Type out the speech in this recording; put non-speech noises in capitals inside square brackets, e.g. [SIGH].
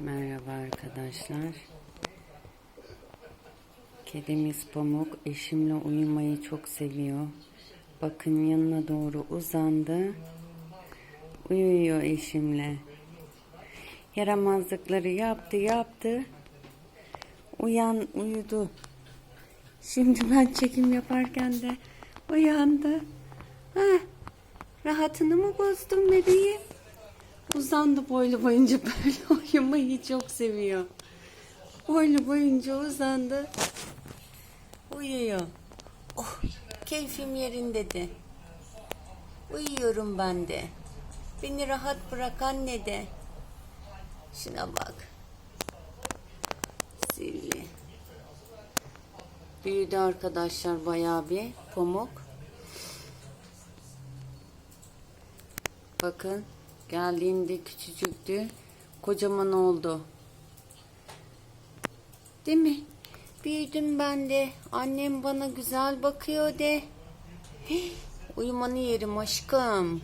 Merhaba arkadaşlar. Kedimiz Pamuk eşimle uyumayı çok seviyor. Bakın yanına doğru uzandı. Uyuyor eşimle. Yaramazlıkları yaptı yaptı. Uyan uyudu. Şimdi ben çekim yaparken de uyandı. Heh, rahatını mı bozdum bebeğim? Uzandı boylu boyunca böyle [LAUGHS] uyumayı çok seviyor. Boylu boyunca uzandı. Uyuyor. Oh, keyfim yerinde de. Uyuyorum ben de. Beni rahat bırak anne de. Şuna bak. Silli. Büyüdü arkadaşlar bayağı bir pamuk. Bakın geldiğinde küçücüktü. Kocaman oldu. Değil mi? Büyüdüm ben de. Annem bana güzel bakıyor de. Uyumanı yerim aşkım.